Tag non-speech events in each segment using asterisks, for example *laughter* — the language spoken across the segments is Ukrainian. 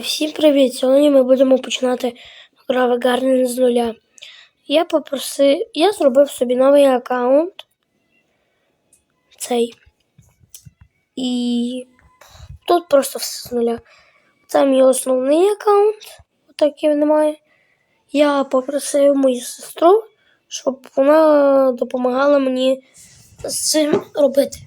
Всім привіт! Сьогодні ми будемо починати граве Garden з нуля. Я попросив, я зробив собі новий аккаунт. Цей. І тут просто все з нуля. Це мій основний аккаунт, отак його немає. Я попросив мою сестру, щоб вона допомагала мені з цим робити.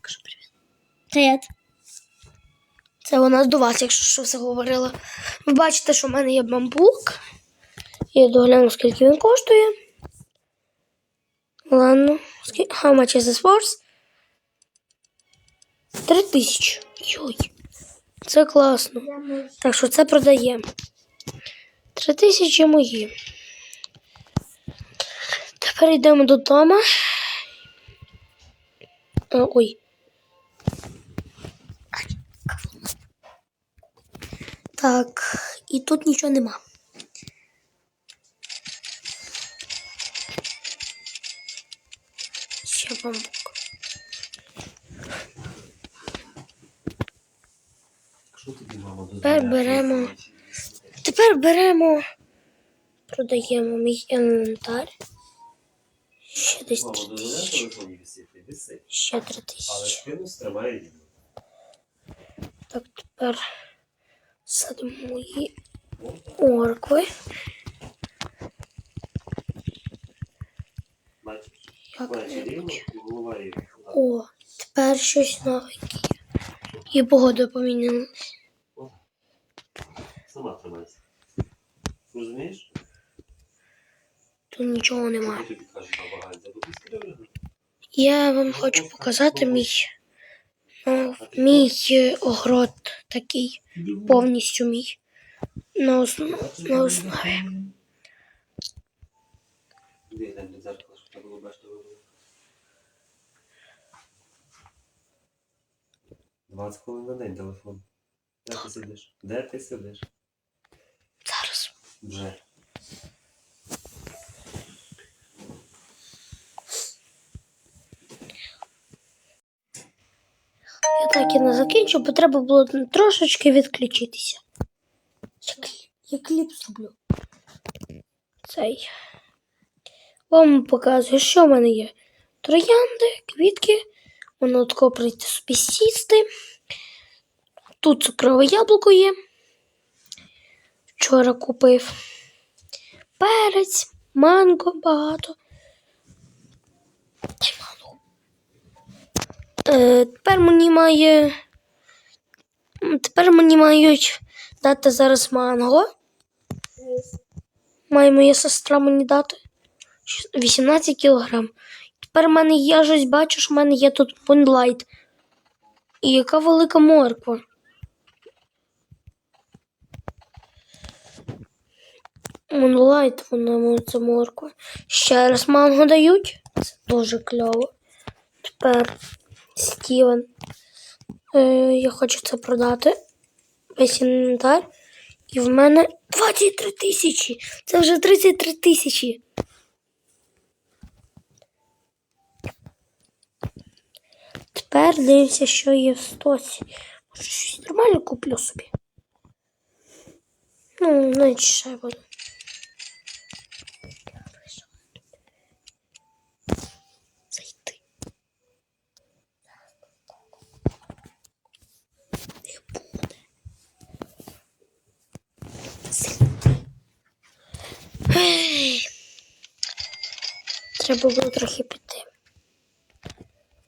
Кажи привіт. Привіт. Це вона до вас, якщо що все говорила. Ви бачите, що в мене є бамбук. Я догляну, скільки він коштує. Ладно. How much is this worth? Три тисячі. Йой. Це класно. Так що це продаємо. Три тисячі мої. Тепер йдемо додому. А, ой. Так, і тут нічого нема. Ще бамбук. Тепер беремо. Тепер беремо. Продаємо мій інвентар. Ще десь три тисячі. Ще три тисячі. Так, тепер садимо мої О, моркви. О, тепер щось новеньке. І погода помінялась. Сама тримайся. Розумієш? Тут нічого немає. Я вам хочу показати мій, ну, мій е, огород такий, повністю мій. На, основ, на основі. 20 хвилин на день телефон. Де ти сидиш? Де ти сидиш? Зараз. Вже. Я так і не закінчу, бо треба було трошечки відключитися. Я, кліп, зроблю. Цей. Вам показую, що в мене є. Троянди, квітки. Воно тако прийти собі сісти. Тут цукрове яблуко є. Вчора купив. Перець, манго багато. Е, тепер мені має. Тепер мені мають дати зараз манго. Має моя сестра мені дати. 18 кілограм. Тепер в мене є щось, бачиш, в мене є тут Moonlight. І яка велика морква. Moonlight, вона це морква. Ще раз манго дають. Це дуже кльово. Тепер Стівен. Е, я хочу це продати. Весь інвентар. І в мене 23 тисячі. Це вже 33 тисячі. Тепер дивимося, що є в стоці. Може, щось нормально куплю собі. Ну, навіть ще буду. Треба було трохи піти.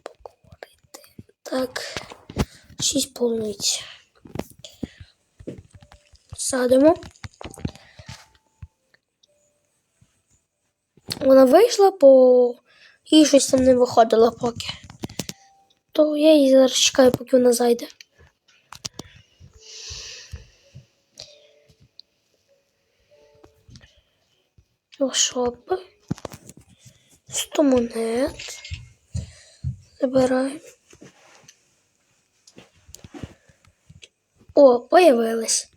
Поговорити. Так. Шість полниць. Садимо. Вона вийшла, бо їй щось там не виходило поки. То я її зараз чекаю, поки вона зайде. Шопи. 100 монет. Забираємо. О, появилась.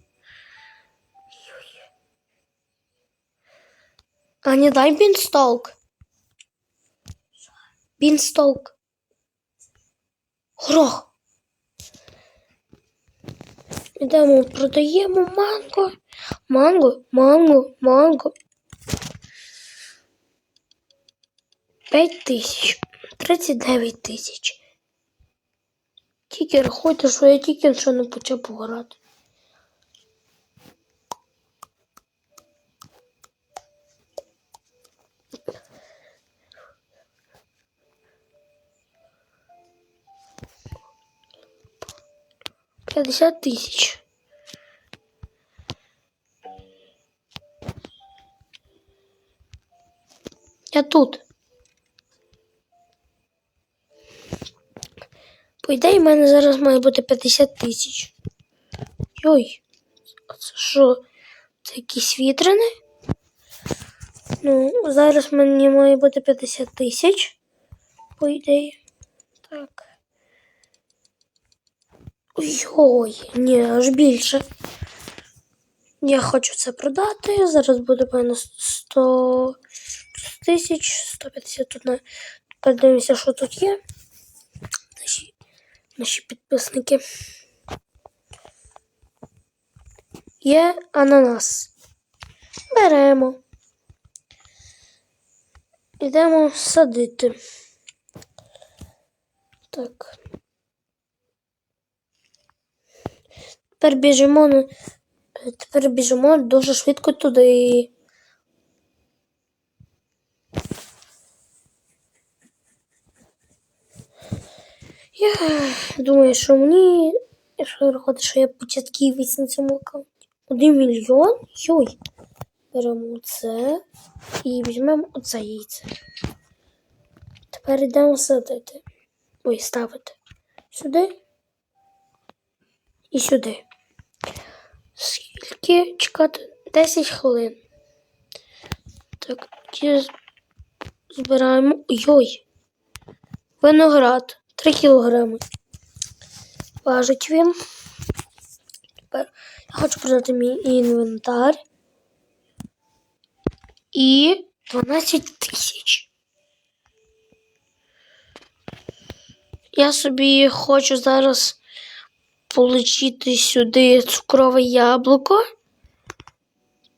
А не дай бінстолк. Бінстолк. Горох. Ідемо, продаємо манго. Манго, манго, манго. П'ять тисяч. Тридцять дев'ять тисяч. Тільки рахуйте, що я тільки що не почав пограти. П'ятдесят тисяч. Я тут. По ідеї, в мене зараз має бути 50 тисяч. Йой. Це що? Це якісь вітрини? Ну, зараз мені має бути 50 тисяч. По ідеї. Так. Йой, ні, аж більше. Я хочу це продати. Зараз буде мене 100 тисяч, 150 тут на. Подивимося, що тут є. Наші, підписники. Є ананас. Беремо. Ідемо садити. Так. Тепер біжимо, тепер біжимо дуже швидко туди. Я думаю, що мені, якщо виходить, що я початківець на цьому аккаунті. Один мільйон? Йой. Беремо це і візьмемо оце яйце. Тепер йдемо садити. Ой, ставити. Сюди і сюди. Скільки чекати? 10 хвилин. Так, ті збираємо. Йой. Виноград. 3 кілограми. Важить він. Тепер я хочу продати мій інвентар. І 12 тисяч. Я собі хочу зараз получити сюди цукрове яблуко.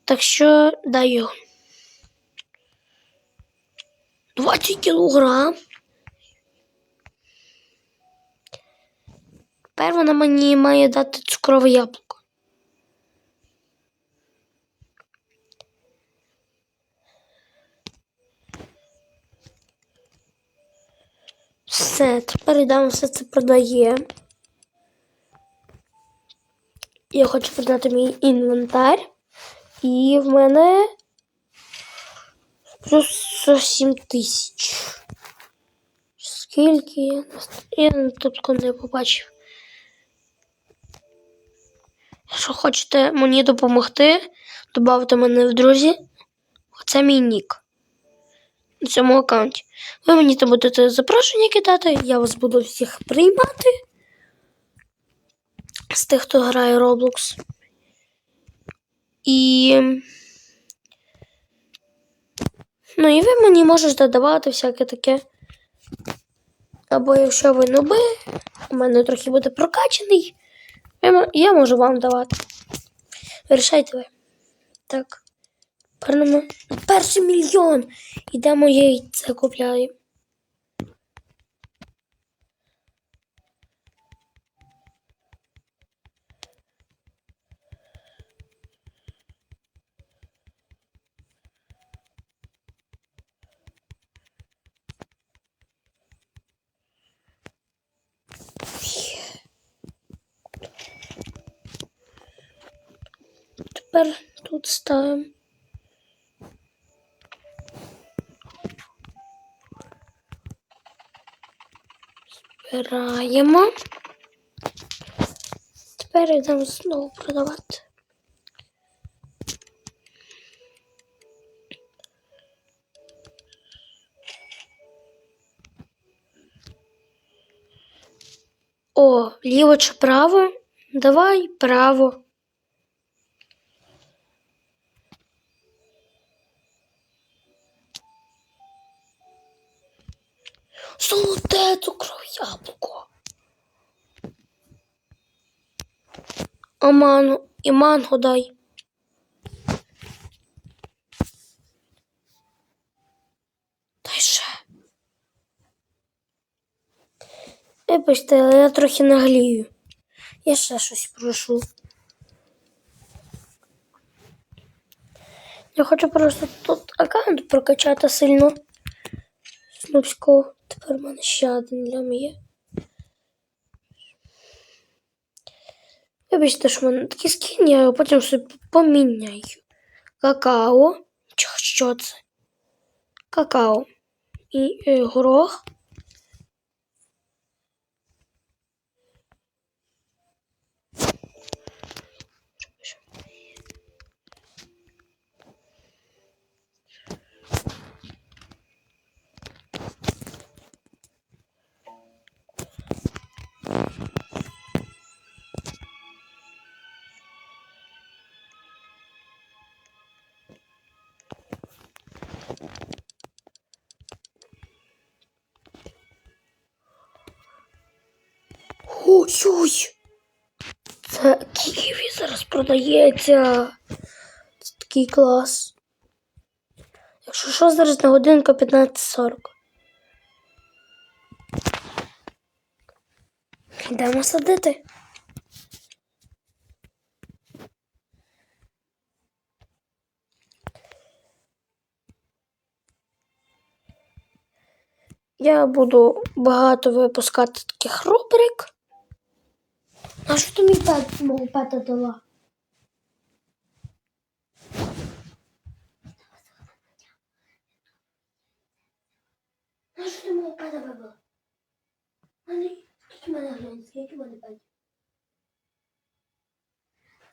Так що даю. 20 кілограм. Тепер вона мені має дати цукрове яблуко. Все, тепер йдемо все це продає. Я хочу продати мій інвентар. І в мене плюс 47 тисяч. Скільки я тут не побачив. Якщо хочете мені допомогти, додайте мене в друзі. Оце мій нік. На цьому аккаунті. Ви мені там будете запрошення кидати, я вас буду всіх приймати. З тих, хто грає Roblox. І. Ну, і ви мені можете додавати всяке таке. Або якщо ви нуби, у мене трохи буде прокачаний, я можу вам давати. Вирішайте ви. Так. Перший мільйон. Ідемо яйце купляємо. Тепер тут ставимо. Збираємо. Тепер йдемо знову продавати. О, ліво чи право? Давай право. А ману, і манго дай. Дай ще. Вибачте, але я трохи наглію. Я ще щось прошу. Я хочу просто тут аккаунт прокачати сильно. Снупського. Тепер в мене ще один для є. Вибачте, що в мене такі скін, а потім собі поміняю. Какао. Що це? Какао. І і горох. Ой-ой! Це ківі зараз продається. Це такий клас. Якщо що, зараз на годинку 15.40. Йдемо садити. Я буду багато випускати таких рубрик. А що ти мій пет мого пета дала? А що ти мого пета вибила? Мене, скільки мене глянь, скільки мене петів?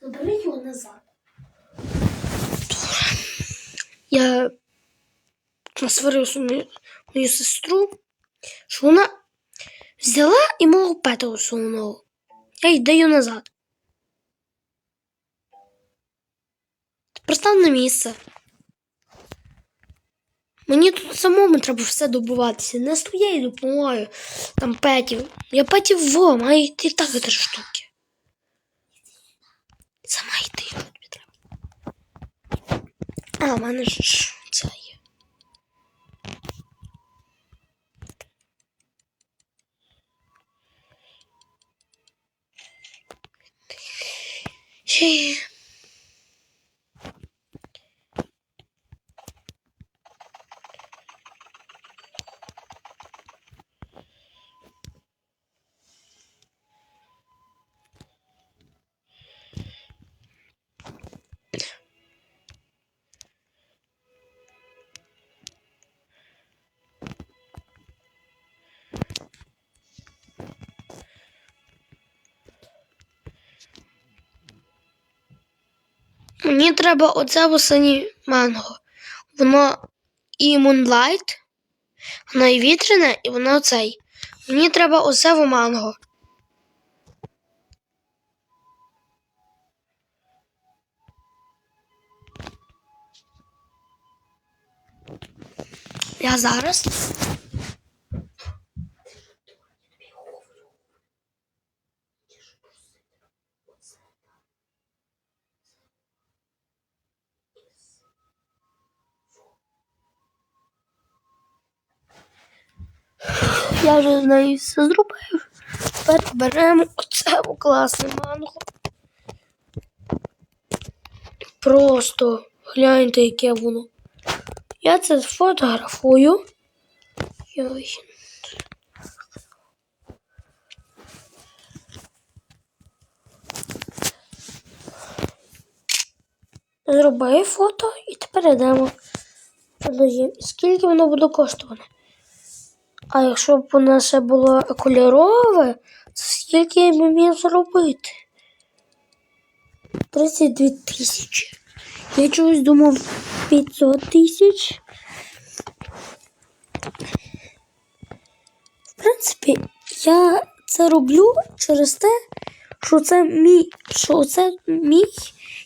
Забери його назад. Я насварив свою мою сестру, що вона взяла і мого пета усунула. Я їй даю назад. Тепер став на місце. Мені тут самому треба все добуватися, не з твоєю допомогою там петів. Я петів во, маю йти так три штуки. Сама йти треба. А, в мене ж Ще. *laughs* Мені треба оце в осені манго. Воно і Moonlight, воно і вітряне, і воно оцей. Мені треба оце в манго. Я зараз. Я вже з нею все зробив. Тепер беремо оце класне манго. Просто гляньте, яке воно. Я це сфотографую. Йой. Зробив фото і тепер йдемо. Скільки воно буде коштувати? А якщо б воно ще було кольорове, то скільки я б міг зробити? 32 тисячі. Я чогось думав 500 тисяч. В принципі, я це роблю через те, що це мій, що це мій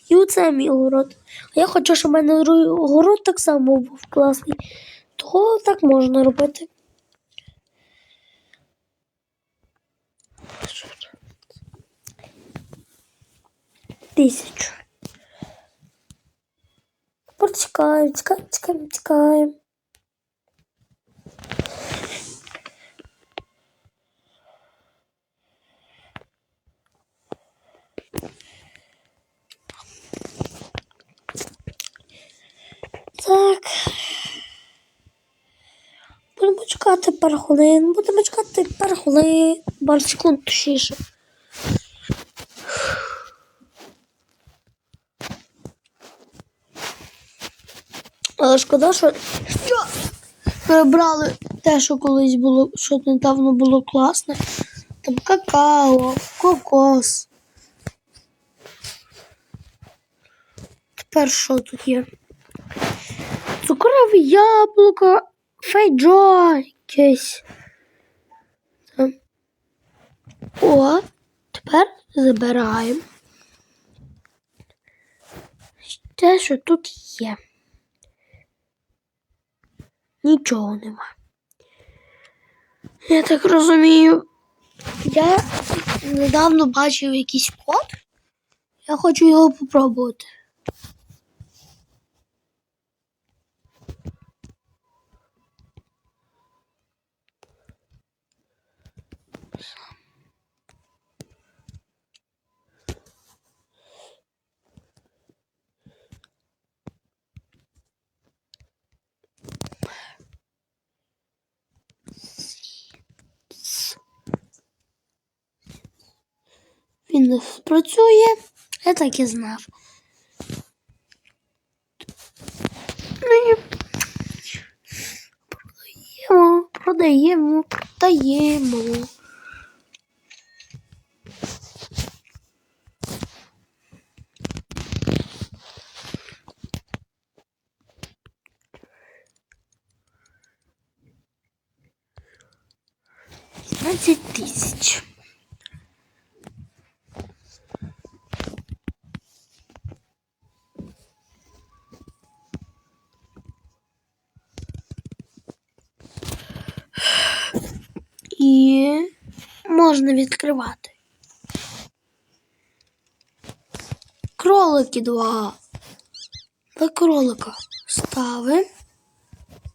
і оце мій город. А я хочу, щоб в мене город так само був класний. Того так можна робити. Тисячу. Протікаємо, тікаємо, тікаємо, тікаємо. Будемо чекати пару хвилин. Будемо чекати пару хвилин. Пару секунд точніше. Але шкода, що, що перебрали те, що колись було, що недавно було класне. Там какао, кокос. Тепер що тут є? Цукрове яблуко, фейджо якесь. О, тепер забираємо. Те, що тут є. Нічого нема. Я так розумію. Я недавно бачив якийсь код. Я хочу його попробувати. Він не спрацює. Я так і знав. І Продаємо, продаємо, продаємо. Двадцять тисяч. І можна відкривати. Кролики два. Два кролика ставимо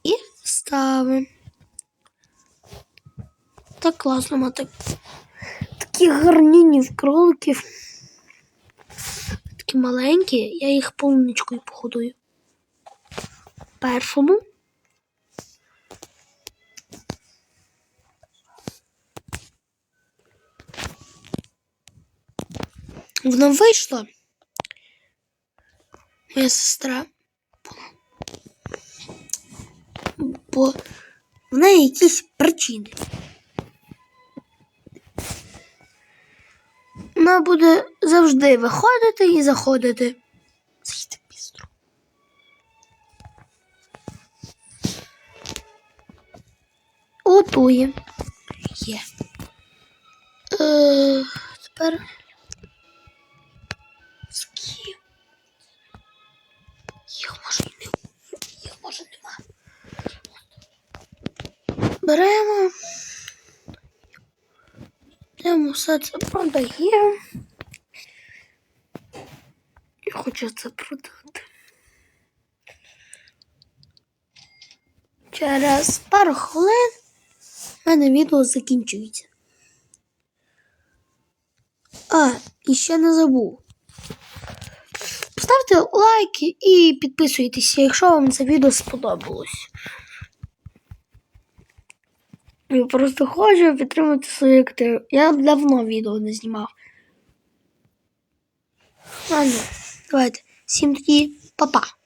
і ставимо. Так класно мати такі гарнінів кроликів. Такі маленькі, я їх полуничкою походую. Першому. Вона вийшла. Моя сестра. Бо в неї якісь причини. Вона буде завжди виходити і заходити. Зайти бістро. Готує. Є. Е, тепер. Беремо. Йдемо все це продаємо. Я хочу це продати. Через пару хвилин в мене відео закінчується. А, і ще не забув. Ставте лайки і підписуйтесь, якщо вам це відео сподобалось. Я просто хочу підтримати свою актив. Я давно відео не знімав. Ладно, давайте. Всім тоді, па-па.